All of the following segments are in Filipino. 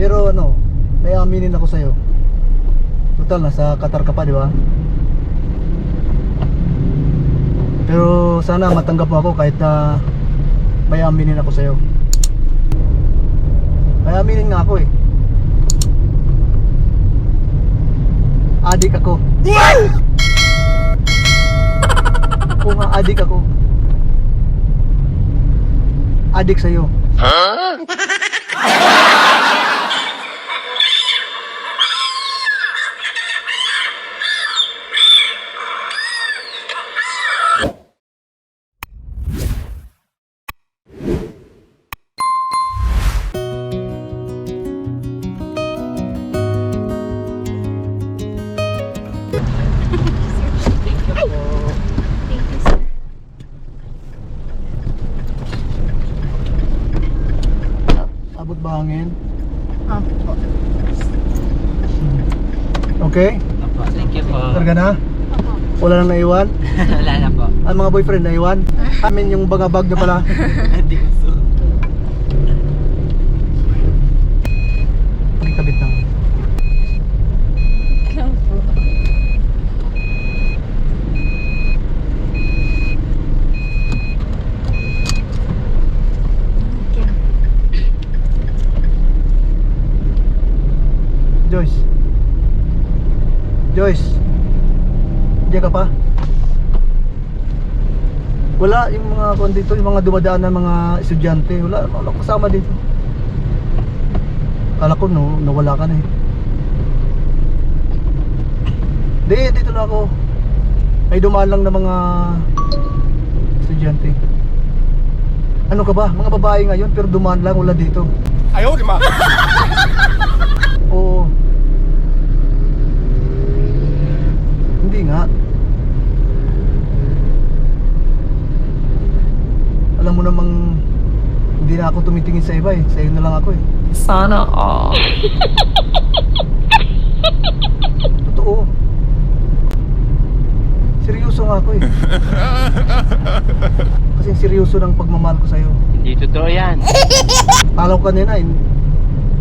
Pero ano, may aminin ako sa'yo. Total, nasa Qatar ka pa, di ba? Pero sana matanggap mo ako kahit na may aminin ako sa'yo. May aminin nga ako eh. Adik ako. Oo nga, adik ako. Adik sa'yo. Thank Okay? Opo, thank you po. Targa na? Opo. Wala nang naiwan? Wala na po. Ang mga boyfriend naiwan? Amin yung mga bag na pala. Hindi gusto. May kabit lang. Ikaw po. Okay. Joyce Joyce Diyan ka pa? Wala yung mga kon dito, yung mga dumadaan ng mga estudyante, wala, wala kasama dito. Kala ko no, nawala ka na eh. Di, dito na ako. Ay dumaan lang ng mga estudyante. Ano ka ba? Mga babae ngayon pero dumaan lang wala dito. Ayaw, di ma. tumitingin sa iba eh. Sa iyo na lang ako eh. Sana all. Totoo. Seryoso nga ako eh. Kasi seryoso ng pagmamahal ko sa'yo. Hindi totoo yan. Kala ko kanina, eh,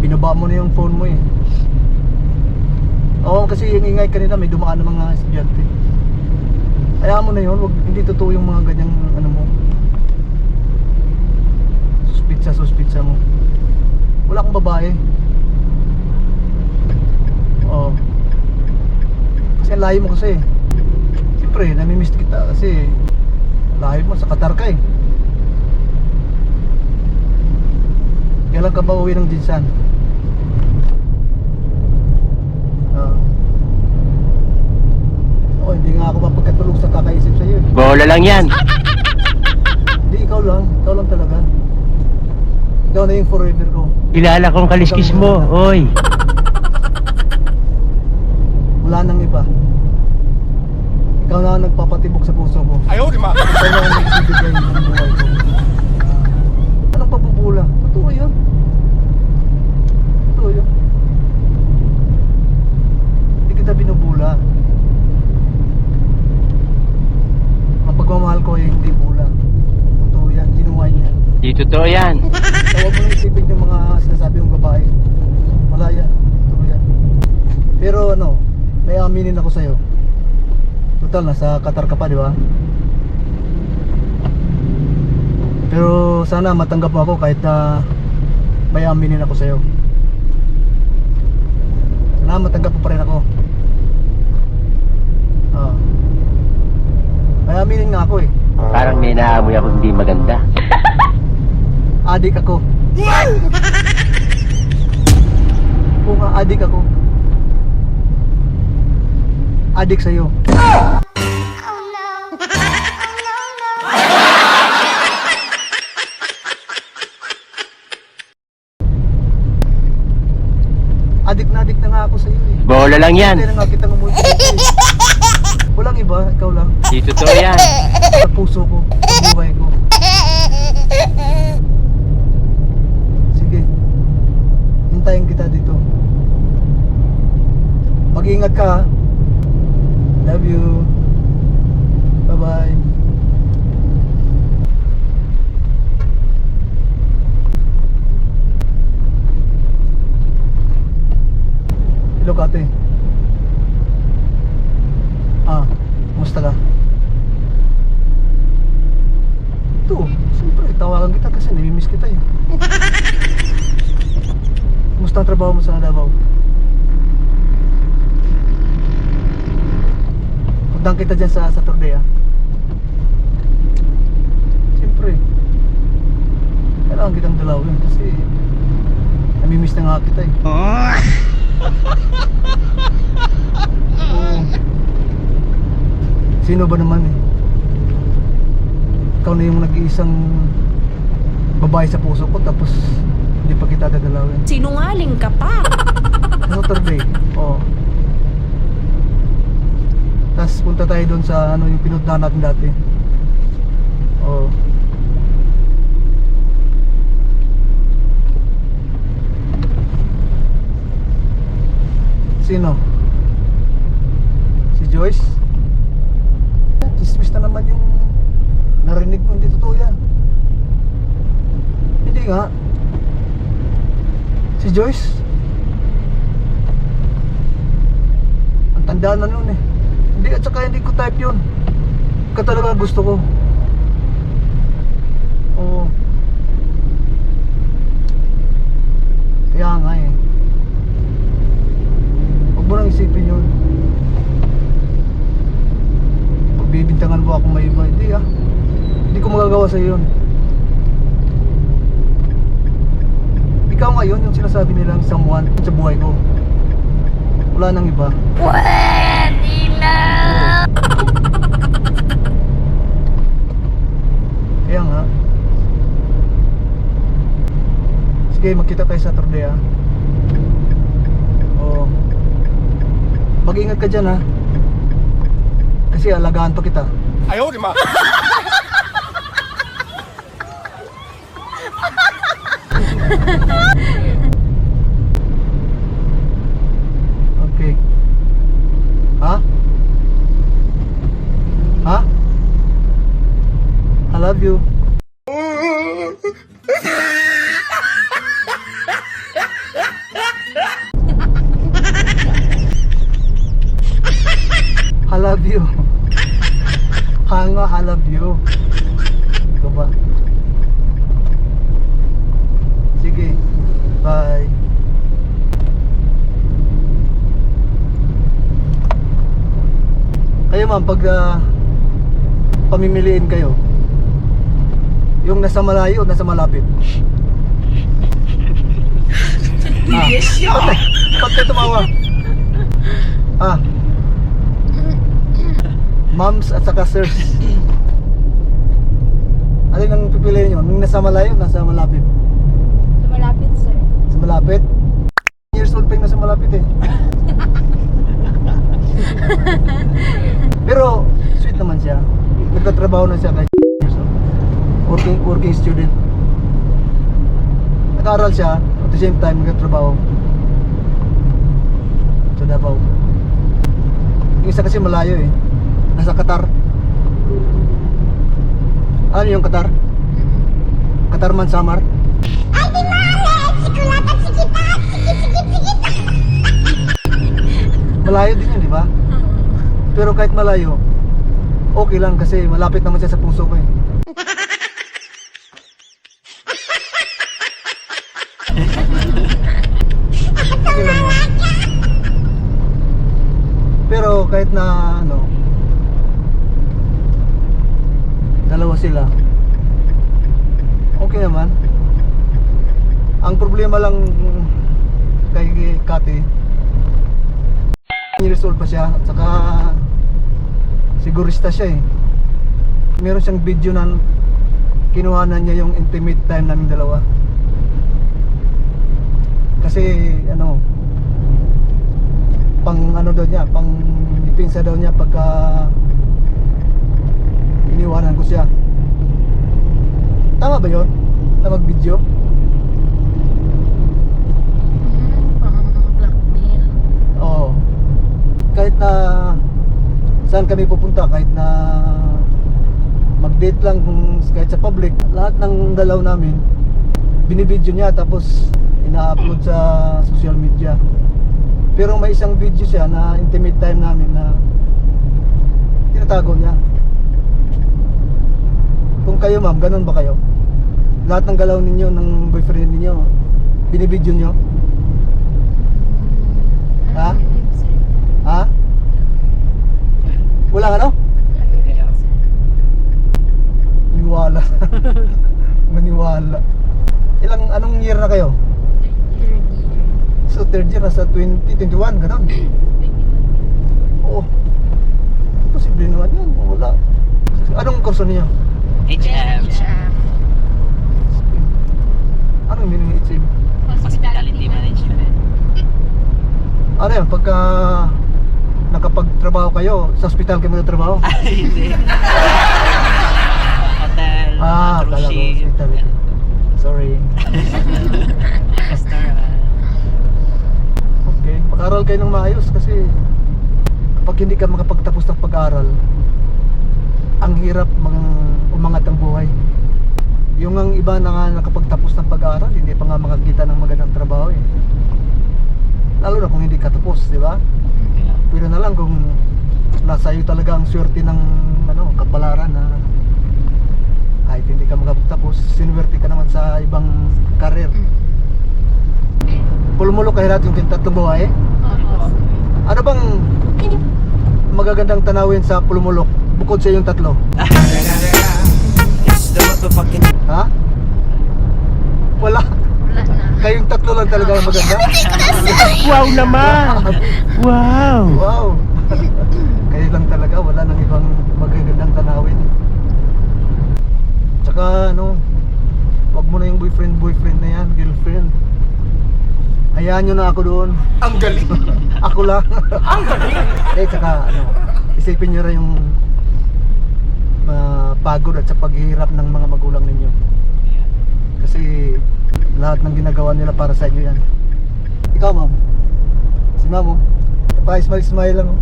binaba mo na yung phone mo eh. Oo, kasi yung ingay kanina may dumaan ng mga estudyante. Kaya mo na yun, wag, hindi totoo yung mga ganyang ano mo. Suspitsa, suspitsa mo. Wala akong babae. Oo. Kasi ang layo mo kasi. Siyempre, namimiss kita kasi layo mo sa Qatar ka eh. Kailan ka ba uwi ng Jinsan? Ah. Oo, hindi nga ako mapagkatulog sa kakaisip sa iyo. Eh. Bola lang yan. Hindi, ikaw lang. Ikaw lang talaga. Ikaw na yung forever ko. Kilala kong kaliskis mo, oy. Wala nang iba. Ikaw na ang nagpapatibok sa puso ko. Ayaw, di ma. Ikaw na ang nagbibigay ng buhay ko. Anong pabubula? Totoo yun. Totoo yun. Hindi kita binubula. Ang pagmamahal ko ay hindi bula. Totoo yan, ginuha niya. Di totoo yan. Tawag mo nang isipin yung mga sinasabi ng babae. Wala yan. Totoo. Pero ano, may aminin ako sa'yo. Total, nasa Qatar ka pa, di ba? Pero sana matanggap mo ako kahit na may aminin ako sa'yo. Sana matanggap mo pa rin ako. Ah. May aminin nga ako eh. Parang may naamoy ako hindi maganda. Adik ako. Oo nga, adik ako. Adik sa'yo. Adik na adik na nga ako sa'yo eh. Bola lang yan. Hindi na nga kita ngumulit eh. Walang iba, ikaw lang. Hindi totoo yan. Sa puso ko, sa buhay ko. Sige. Hintayin kita dito. Mag-ingat ka. Love you. Bye-bye. ka ate? Ah, kumusta ka? Ito, siyempre, tawagan kita kasi namimiss kita eh. Kumusta ang trabaho mo sa Davao? Puntahan kita dyan sa Saturday ah. Siyempre, kailangan kitang dalawin kasi namimiss na nga kita eh. Oo. Sino ba naman eh? Ikaw na yung nag-iisang babae sa puso ko tapos hindi pa kita dadalawin. Sinungaling ka pa. Saturday. Oo. Tapos punta tayo doon sa ano yung pinuntahan natin dati. Oo. Sino? Si Joyce? Chismis na naman yung narinig mo, hindi totoo yan. Hindi nga. Si Joyce? Ang tanda na nun eh. Hindi, at saka hindi ko type yun. Ka talaga gusto ko. Oo. Kaya nga eh. Huwag mo nang isipin yun. Pagbibintangan mo ako may iba. Hindi ah. Hindi ko magagawa sa yun. Ikaw ngayon yung sinasabi nilang someone sa buhay ko. Wala nang iba. Pwede na. Kaya nga. Sige, magkita tayo sa Saturday ah. Oo. Mag-ingat ka dyan ah. Kasi alagaan pa kita. Ayaw, di ma. love you. Hanga, I love you. Ikaw ba? Sige. Bye. Kayo ma'am, pag ah, pamimiliin kayo, yung nasa malayo, nasa malapit. ah, ka tumawa? Ah. Moms at saka sirs. Alin ang pipiliin nyo? Nung nasa malayo, nasa malapit? Malapit, sir. Sa malapit? Years old pa yung nasa malapit eh. Pero sweet naman siya. Nagtatrabaho na siya kahit years old. Working, working student. Nag-aaral siya, at the same time nagtatrabaho. Sa Davao. Yung isa kasi malayo eh. Nasa Qatar. Ano yung Qatar? Qatar man Samar? Malayo din yun, di ba? Pero kahit malayo, okay lang kasi malapit naman siya sa puso ko eh. Pero kahit na ano, dalawa sila, okay naman. Ang problema lang kay Kati, old pa siya. At saka sigurista siya eh. Meron siyang video na kinuhanan niya yung intimate time namin dalawa. Kasi ano pang ano daw niya pang ipinsa daw niya pagka iniwanan ko siya tama ba yun? na mag video? Blackmail. Oo. Kahit na saan kami pupunta, kahit na mag-date lang kung kahit sa public, lahat ng dalaw namin binibidyo niya tapos ina-upload sa social media. Pero may isang video siya na intimate time namin na tinatago niya. Kung kayo ma'am, ganun ba kayo? Lahat ng galaw ninyo, ng boyfriend ninyo, binibidyo nyo? Ha? Ha? Wala ano? Maniwala. Maniwala. Ilang, anong year na kayo? So third year, nasa 2021, ganun. Oo. Posible naman yun. Wala. Anong kurso niyo? HM. HM. Anong meaning ng HM? Hospitality Management. Ano yan? Pagka nakapagtrabaho kayo, sa hospital kayo magtatrabaho? Ay, hindi. Hotel, Ah, cruise ship. Sorry. restaurant. Okay. Pag-aral kayo ng maayos kasi kapag hindi ka makapagtapos ng pag-aaral, ang hirap mag umangat ang buhay. Yung ang iba na nga nakapagtapos ng pag-aaral, hindi pa nga makakita ng magandang trabaho eh. Lalo na kung hindi ka tapos, di ba? Pero na lang kung nasa iyo talaga ang swerte ng ano, kapalaran na kahit hindi ka makapagtapos, sinuwerte ka naman sa ibang karir. Pulmulo kayo lahat yung tatlong buhay. Opo. Ano bang magagandang tanawin sa Pulumulok bukod sa yung tatlo? Ha? Wala. Wala na. Kayong tatlo lang talaga ang maganda? Wow naman! Wow! Wow. Kayo lang talaga, wala nang ibang magagandang tanawin. Tsaka ano, wag mo na yung boyfriend boyfriend na yan, girlfriend. Hayaan nyo na ako doon. Ang galing! ako lang. Ang galing! eh, tsaka ano, isipin nyo rin yung pagod at sa paghihirap ng mga magulang ninyo. Kasi lahat ng ginagawa nila para sa inyo yan. Ikaw, ma'am. Si ma'am, oh. Pa-smile, smile lang. oh.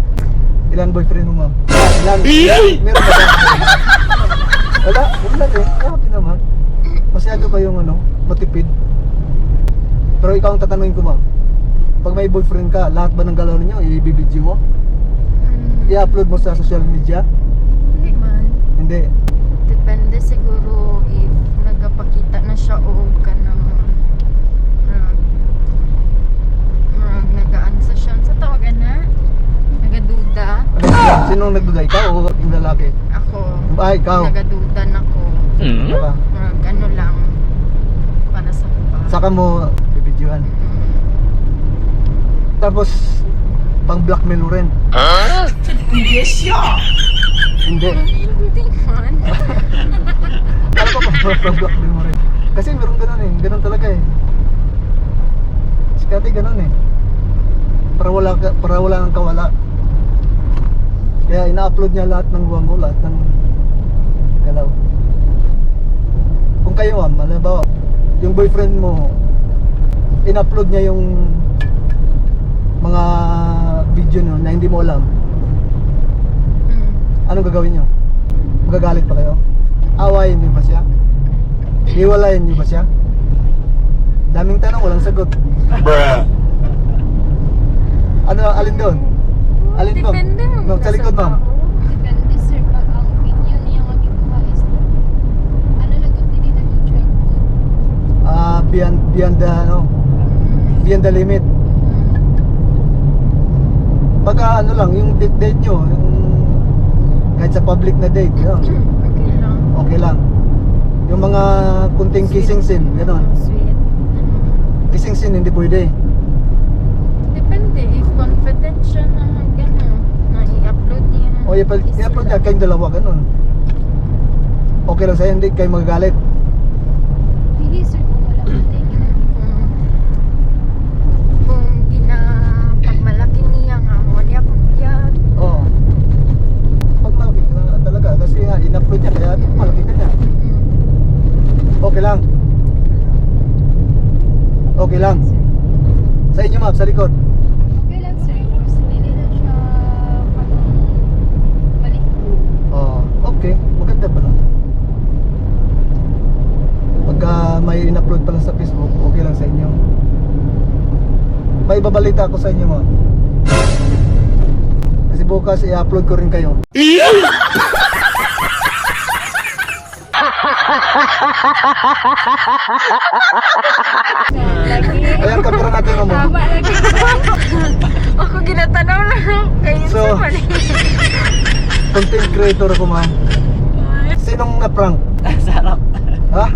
Ilan boyfriend mo, ma'am? Ilan? Meron ba? Wala, wala rin. Grabe naman. Masyado kayong ano, matipid. Pero ikaw ang tatanungin ko, ma'am. Pag may boyfriend ka, lahat ba ng galaw ninyo, i-video mo? I-upload mo sa social media? Hindi. Depende siguro if nagapakita na siya o ka ng uh, nagaansa siya. Sa tawagan na? Nagaduda? Ano, sinong nagduda? Ikaw o yung lalaki? Ako. Ay, ikaw. Nagaduda na ko. Hmm? Saka, Mag ano lang. Para sa pa. saka mo bibidyohan. Mm. Tapos, pang blackmail mo rin. Hindi. Hindi man. Ano pa pang, blackmail mo rin? Kasi meron ganun eh. Ganun talaga eh. Si Kati ganun eh. Para wala, para wala nang kawala. Kaya ina-upload niya lahat ng buwang ko, lahat ng galaw. Kung kayo ma'am, halimbawa, yung boyfriend mo, in-upload niya yung mga video nyo na hindi mo alam, Mm. anong gagawin nyo? Magagalit pa kayo? Awayin nyo ba siya? Hiwalayin nyo ba siya? Daming tanong, walang sagot. Ano, alin doon? Alin doon? Depende mo. Ma'am, sa likod ma'am. Depende sir, pag ang video niya is ano lang yung hindi nag-travel. Ah, beyond, beyond the, ano, beyond the limit. Pagka ano lang, yung date, date nyo, yung kahit sa public na date, yun, Okay lang. okay lang. Yung mga kunting kissing scene, gano'n. Sweet. Mm. Kissing scene hindi pwede. Depende if confident siya na gano'n. Na i-upload niya. O i-upload niya kayong dalawa, gano'n. Okay lang sa'yo, hindi kayo magagalit. Dili sir, kung wala ka like, Mm. Kung gina pag malaki niya nga mo niya kung biyag. Oo. Pag malaki ka talaga, kasi nga, in-upload niya, kaya malaki ka niya. Mm. Okay lang. Okay lang. Sa inyo ma'am, sa likod. okay lang sir. Kasi dili na siya parang mali. Oo. Okay, maganda pala. Pagka may in-upload pala sa Facebook, okay lang sa inyo. may babalita ako sa inyo ma'am. Kasi bukas i-upload ko rin kayo. Ayan, kamera natin ma'am. Tama lagi. Ako ginatanaw na. Kayo So, sa mali. Content creator ako ma'am. Sinong na-prank? Sarap. Ha?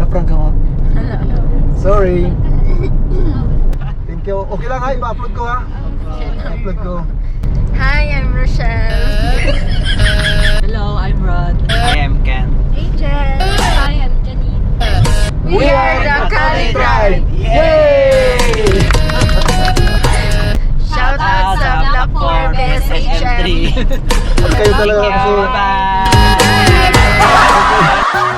Na-prank ka ma'am? Sorry. Thank you. Okay lang ha, ipa-upload ko ha. I-upload ko. Hi, I'm Rochelle. Hello, I'm Rod. I am Ken. Hey, Hi, I'm Janine. We, are the Cali Pride! Yay! Shout out sa Black 4 Best HM. Kayo talaga kasi. Bye!